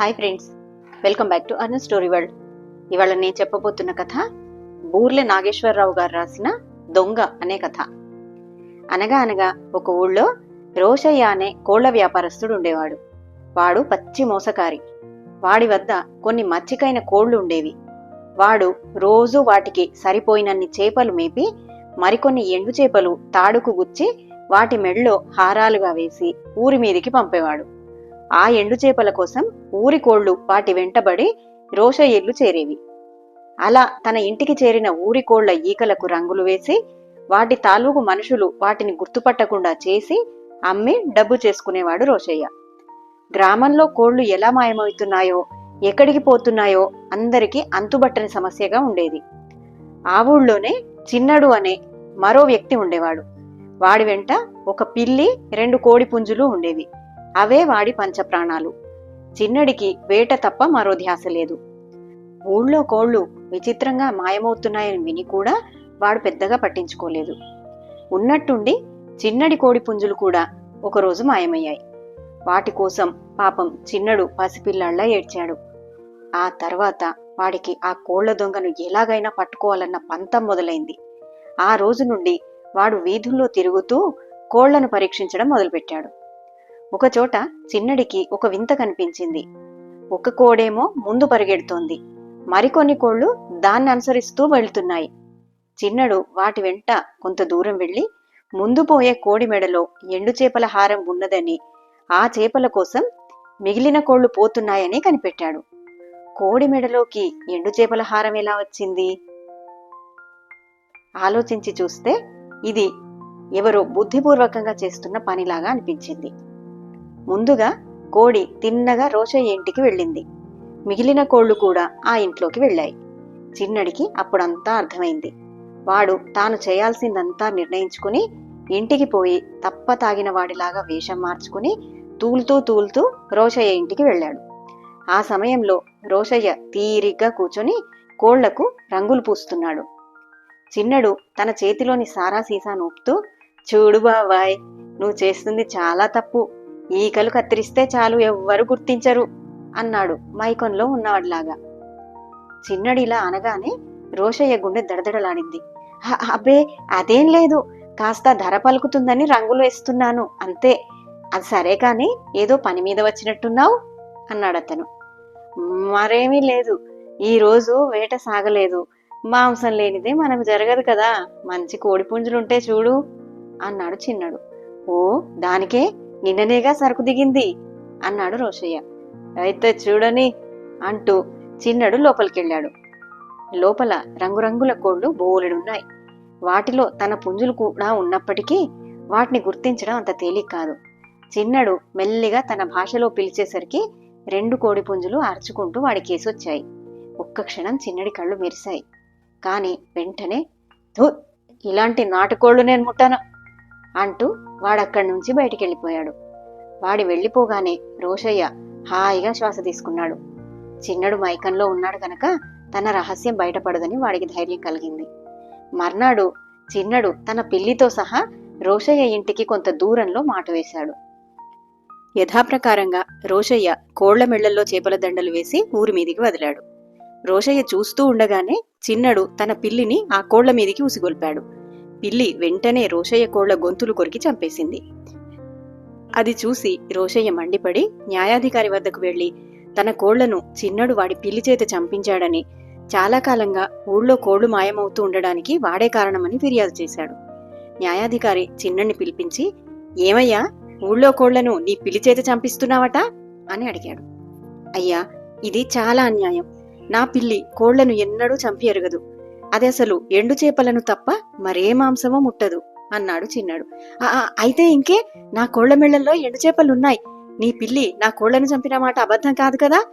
Hi friends welcome back to అర్న story world ఇవాళ నేను చెప్పబోతున్న కథ బూర్లె నాగేశ్వరరావు గారు రాసిన దొంగ అనే కథ. అనగా అనగా ఒక ఊళ్ళో రోషయ్య అనే కోళ్ళ వ్యాపారస్తుడు ఉండేవాడు. వాడు పచ్చి మోసకారి. వాడి వద్ద కొన్ని మచ్చికైన కోళ్ళు ఉండేవి. వాడు రోజు వాటికి సరిపోయినన్ని చేపలు మేపి మరికొన్ని ఎండు చేపలు తాడుకు గుచ్చి వాటి మెడలో హారాలుగా వేసి ఊరి మీదికి పంపేవాడు. ఆ ఎండు చేపల కోసం ఊరి కోళ్ళు వాటి వెంటబడి రోషయ్యలు చేరేవి. అలా తన ఇంటికి చేరిన ఊరి కోళ్ళ ఈకలకు రంగులు వేసి వాటి తాలూకు మనుషులు వాటిని గుర్తుపట్టకుండా చేసి అమ్మి డబ్బు చేసుకునేవాడు రోషయ్య. గ్రామంలో కోళ్ళు ఎలా మాయమవుతున్నాయో ఎక్కడికి పోతున్నాయో అందరికీ అంతుబట్టని సమస్యగా ఉండేది. ఆ ఊళ్ళోనే చిన్నడు అనే మరో వ్యక్తి ఉండేవాడు. వాడి వెంట ఒక పిల్లి రెండు కోడి పుంజులు ఉండేవి. అవే వాడి పంచప్రాణాలు. చిన్నడికి వేట తప్ప మరో ధ్యాస లేదు. ఊళ్ళో కోళ్ళు విచిత్రంగా మాయమవుతున్నాయని విని కూడా వాడు పెద్దగా పట్టించుకోలేదు. ఉన్నట్టుండి చిన్నడి కోడి పుంజులు కూడా ఒకరోజు మాయమయ్యాయి. వాటి కోసం పాపం చిన్నడు పసిపిల్లాళ్ళా ఏడ్చాడు. ఆ తర్వాత వాడికి ఆ కోళ్ళ దొంగను ఎలాగైనా పట్టుకోవాలన్న పంతం మొదలైంది. ఆ రోజు నుండి వాడు వీధుల్లో తిరుగుతూ కోళ్ళను పరీక్షించడం మొదలుపెట్టాడు. ఒకచోట చిన్నడికి ఒక వింత కనిపించింది. ఒక కోడేమో ముందు పరిగెడుతోంది. మరికొన్ని కోళ్ళు దాన్ని అనుసరిస్తూ వెళ్తున్నాయి. చిన్నడు వాటి వెంట కొంత దూరం వెళ్ళి ముందు పోయే కోడి మెడలో ఎండు చేపల హారం ఉన్నదని ఆ చేపల కోసం మిగిలిన కోళ్ళు పోతున్నాయని కనిపెట్టాడు. కోడి మెడలోకి ఎండు చేపల హారం ఎలా వచ్చింది? ఆలోచించి చూస్తే ఇది ఎవరో బుద్ధిపూర్వకంగా చేస్తున్న పనిలాగా అనిపించింది. ముందుగా కోడి తిన్నగా రోషయ్య ఇంటికి వెళ్ళింది. మిగిలిన కోళ్ళు కూడా ఆ ఇంట్లోకి వెళ్ళాయి. చిన్నడికి అప్పుడంతా అర్థమైంది. వాడు తాను చేయాల్సిందంతా నిర్ణయించుకుని ఇంటికి పోయి తప్ప తాగిన వాడిలాగా వేషం మార్చుకుని తూలుతూ తూలుతూ రోషయ్య ఇంటికి వెళ్ళాడు. ఆ సమయంలో రోషయ్య తీరిగ్గా కూర్చొని కోళ్ళకు రంగులు పూస్తున్నాడు. చిన్నడు తన చేతిలోని సారా సీసా నూపుతూ చూడు బాబాయ్ నువ్వు చేస్తుంది చాలా తప్పు. ఈకలు కత్తిరిస్తే చాలు ఎవ్వరు గుర్తించరు అన్నాడు మైకంలో ఉన్నవాడిలాగా. చిన్నడిలా అనగానే రోషయ్య గుండె దడదడలాడింది. అబ్బే అదేం లేదు. కాస్త ధర పలుకుతుందని రంగులు వేస్తున్నాను అంతే. అది సరే కాని ఏదో పని మీద వచ్చినట్టున్నావు? అన్నాడతను. మరేమీ లేదు. ఈరోజు వేట సాగలేదు. మాంసం లేనిదే మనకు జరగదు కదా. మంచి కోడి పుంజులుంటే చూడు అన్నాడు చిన్నడు. ఓ దానికే? నిన్ననేగా సరుకు దిగింది అన్నాడు రోషయ్య. అయితే చూడని అంటూ చిన్నడు లోపలికెళ్ళాడు. లోపల రంగురంగుల కోళ్ళు బోలెడున్నాయి. వాటిలో తన పుంజులు కూడా ఉన్నప్పటికీ వాటిని గుర్తించడం అంత తేలిక కాదు. చిన్నడు మెల్లిగా తన భాషలో పిలిచేసరికి రెండు కోడి పుంజులు అరుచుకుంటూ వాడి కేసొచ్చాయి. ఒక్క క్షణం చిన్నడి కళ్ళు మెరిశాయి. కానీ వెంటనే "ధూ, ఇలాంటి నాటుకోళ్ళు నేను ముట్టాను అంటూ వాడక్కడి నుంచి బయటికి వెళ్ళిపోయాడు వాడి వెళ్ళిపోగానే రోషయ్య హాయిగా శ్వాస తీసుకున్నాడు. చిన్నడు మైకంలో ఉన్నాడు కనుక తన రహస్యం బయటపడదని వాడికి ధైర్యం కలిగింది. మర్నాడు చిన్నడు తన పిల్లితో సహా రోషయ్య ఇంటికి కొంత దూరంలో మాట వేశాడు. యథాప్రకారంగా రోషయ్య కోళ్ళ మెళ్ళల్లో చేపల దండలు వేసి ఊరి మీదికి వదిలాడు. రోషయ్య చూస్తూ ఉండగానే చిన్నడు తన పిల్లిని ఆ కోళ్ళ మీదికి ఉసిగొల్పాడు. పిల్లి వెంటనే రోషయ్య కోళ్ళ గొంతులు కొరికి చంపేసింది. అది చూసి రోషయ్య మండిపడి న్యాయాధికారి వద్దకు వెళ్ళి తన కోళ్ళను చిన్నడు వాడి పిల్లి చేత చంపించాడని చాలా కాలంగా ఊళ్ళో కోళ్ళు మాయమవుతూ ఉండడానికి వాడే కారణమని ఫిర్యాదు చేశాడు. న్యాయాధికారి చిన్నడిని పిలిపించి ఏమయ్యా ఊళ్ళో కోళ్ళను నీ పిల్లి చేత చంపిస్తున్నావట? అని అడిగాడు. అయ్యా ఇది చాలా అన్యాయం. నా పిల్లి కోళ్ళను ఎన్నడూ చంపి ఎరగదు అది అసలు ఎండు చేపలను తప్ప మరే మాంసమో ముట్టదు అన్నాడు చిన్నాడు. అయితే ఇంకే నా కోళ్ళ మెళ్ళలో ఎండు చేపలున్నాయి. నీ పిల్లి నా కోళ్ళను చంపిన మాట అబద్ధం కాదు కదా?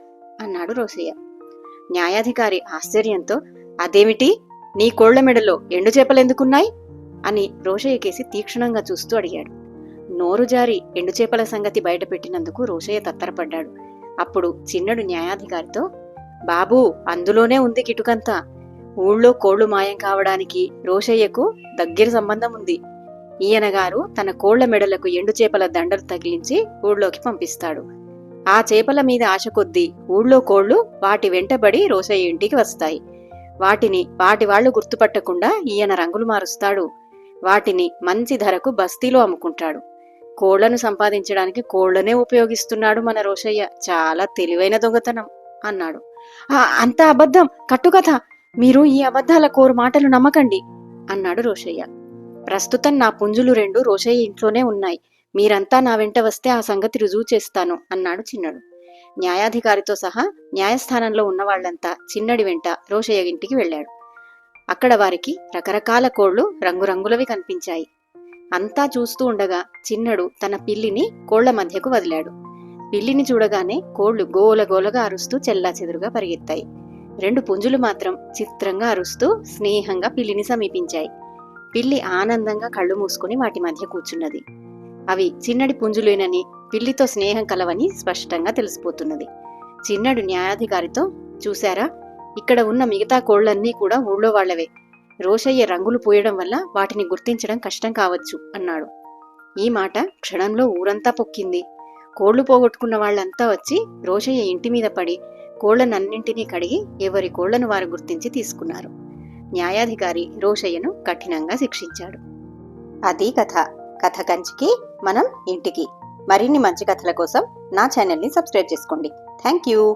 అన్నాడు రోసయ్య. న్యాయాధికారి ఆశ్చర్యంతో అదేమిటి? నీ కోళ్ళ మెడలో ఎండు చేపలెందుకున్నాయి? అని రోషయ్య కేసి తీక్షణంగా చూస్తూ అడిగాడు. నోరు జారి ఎండు చేపల సంగతి బయటపెట్టినందుకు రోషయ్య తత్తరపడ్డాడు. అప్పుడు చిన్నడు న్యాయాధికారితో బాబూ అందులోనే ఉంది కిటుకంతా. ఊళ్ళో కోళ్ళు మాయం కావడానికి రోషయ్యకు దగ్గర సంబంధం ఉంది. ఈయన గారు తన కోళ్ళ మెడలకు ఎండు చేపల దండలు తగిలించి ఊళ్ళోకి పంపిస్తాడు. ఆ చేపల మీద ఆశ కొద్దీ ఊళ్ళో కోళ్ళు వాటి వెంటబడి రోషయ్య ఇంటికి వస్తాయి. వాటిని వాటి వాళ్ళు గుర్తుపట్టకుండా ఈయన రంగులు మారుస్తాడు. వాటిని మంచి ధరకు బస్తీలో అమ్ముకుంటాడు. కోళ్ళను సంపాదించడానికి కోళ్ళనే ఉపయోగిస్తున్నాడు మన రోషయ్య. చాలా తెలివైన దొంగతనం అన్నాడు. అంత అబద్ధం కట్టుకథ! మీరు ఈ అబద్ధాల కోరు మాటలు నమ్మకండి అన్నాడు రోషయ్య. ప్రస్తుతం నా పుంజులు రెండు రోషయ్య ఇంట్లోనే ఉన్నాయి. మీరంతా నా వెంట వస్తే ఆ సంగతి రుజువు చేస్తాను అన్నాడు చిన్నడు. న్యాయాధికారితో సహా న్యాయస్థానంలో ఉన్న వాళ్ళంతా చిన్నడి వెంట రోషయ్య ఇంటికి వెళ్ళాడు. అక్కడ వారికి రకరకాల కోళ్ళు రంగురంగులవి కనిపించాయి. అంతా చూస్తూ ఉండగా చిన్నడు తన పిల్లిని కోళ్ళ మధ్యకు వదిలాడు. పిల్లిని చూడగానే కోళ్ళు గోలగోలగా అరుస్తూ చెల్లాచెదురుగా పరిగెత్తాయి. రెండు పుంజులు మాత్రం చిత్రంగా అరుస్తూ స్నేహంగా పిల్లిని సమీపించాయి. పిల్లి ఆనందంగా కళ్ళు మూసుకుని వాటి మధ్య కూర్చున్నది. అవి చిన్నడి పుంజులేనని పిల్లితో స్నేహం కలవని స్పష్టంగా తెలిసిపోతున్నది. చిన్నడు న్యాయాధికారితో చూశారా? ఇక్కడ ఉన్న మిగతా కోళ్ళన్నీ కూడా ఊళ్ళో వాళ్ళవే. రోషయ్య రంగులు పూయడం వల్ల వాటిని గుర్తించడం కష్టం కావచ్చు అన్నాడు. ఈ మాట క్షణంలో ఊరంతా పొక్కింది. కోళ్ళు పోగొట్టుకున్న వాళ్ళంతా వచ్చి రోషయ్య ఇంటి మీద పడి కోళ్ళనన్నింటినీ కడిగి ఎవరి కోళ్ళను వారు గుర్తించి తీసుకున్నారు. న్యాయాధికారి రోషయ్యను కఠినంగా శిక్షించాడు. అది కథ. కథ కంచికి మనం ఇంటికి. మరిన్ని మంచి కథల కోసం నా ఛానల్ని సబ్స్క్రైబ్ చేసుకోండి. Thank you